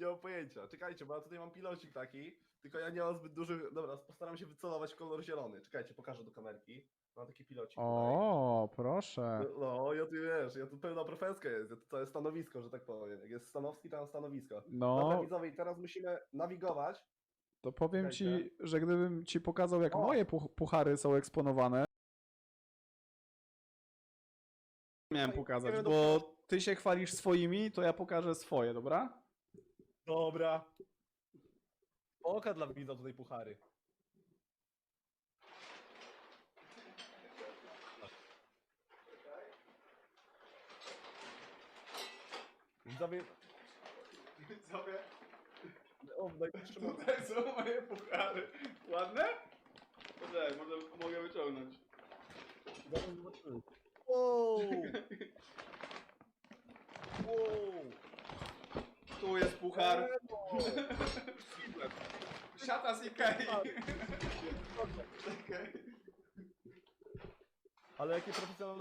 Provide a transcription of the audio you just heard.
Nie mam pojęcia. Czekajcie, bo ja tutaj mam pilocik taki, tylko ja nie mam zbyt dużych... Dobra, postaram się wycelować kolor zielony. Czekajcie, pokażę do kamerki. Mam taki pilocik tutaj. O, proszę. No, ja tu wiesz, ja tu pełna profeska jest, ja tu całe stanowisko, że tak powiem. Jak jest Stanowski, to mam stanowisko. Dobra, No, widzowie, i teraz musimy nawigować. to powiem ci, Czekajcie. że gdybym ci pokazał, jak O! moje puch- puchary są eksponowane. Miałem No pokazać, bo ty się chwalisz swoimi, to ja pokażę swoje, dobra? Dobra. Oka dla widza tutaj puchary. Widzowie... Widzowie, O, trzymam. tutaj są moje puchary. Ładne? Poczekaj, może mogę wyciągnąć. Zaraz zobaczymy. Wow! Wow! Puchar. Siata z Ikei. Ale jakie profesjonalne